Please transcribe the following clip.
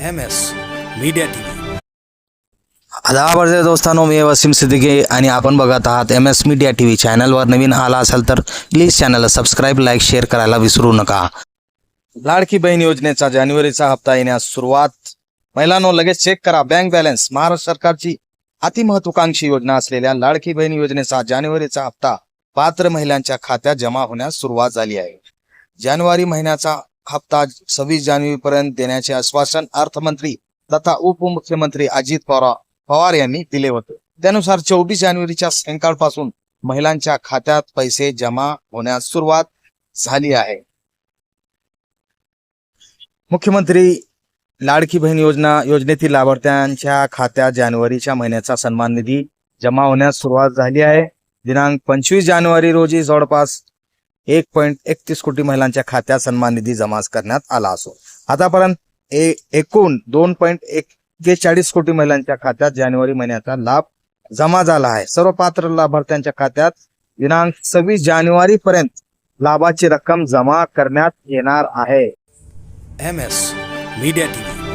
M S media TV. आदाबर दोस्तांनो मी वसीम सिद्दीकी आणि आपण बघत आहात M S media T V चॅनलवर नवीन आला असाल तर प्लीज चॅनलला सबस्क्राईब लाईक शेअर करायला विसरू नका. लाडकी बहीण योजनेचा जानेवारीचा हप्ता येण्यास सुरुवात. महिलांनो लगेच चेक करा. बँक बॅलन्स महाराष्ट्र सरकारची अतिमहत्वाकांक्षी योजना असलेल्या लाडकी बहीण योजनेचा जानेवारीचा हप्ता पात्र महिलांच्या खात्यात जमा होण्यास सुरुवात झाली आहे. जानेवारी महिन्याचा हप्ता सव्वीस जानेवारी पर्यंत देण्याचे आश्वासन अर्थमंत्री तथा उपमुख्यमंत्री अजित पवार पवार यांनी दिले होते. त्यानुसार चोवीस जानेवारीच्या सायंकाळपासून महिलांच्या खात्यात पैसे जमा होण्यास सुरुवात झाली आहे. मुख्यमंत्री लाडकी बहीण योजना योजनेतील लाभार्थ्यांच्या खात्यात जानेवारीच्या महिन्याचा सन्मान निधी जमा होण्यास सुरुवात झाली आहे. दिनांक पंचवीस जानेवारी रोजी जवळपास एक पॉईंट एकतीस कोटी महिलांच्या खात्यात सन्मान निधी जमा करण्यात आला असो आतापर्यंत ए- एकूण दोन पॉईंट एक्केचाळीस कोटी महिलांच्या खात्यात जानेवारी महिन्याचा लाभ जमा झाला आहे. सर्व पात्र लाभार्थ्यांच्या खात्यात दिनांक सव्वीस जानेवारी पर्यंत लाभाची रक्कम जमा करण्यात येणार आहे. M S media TV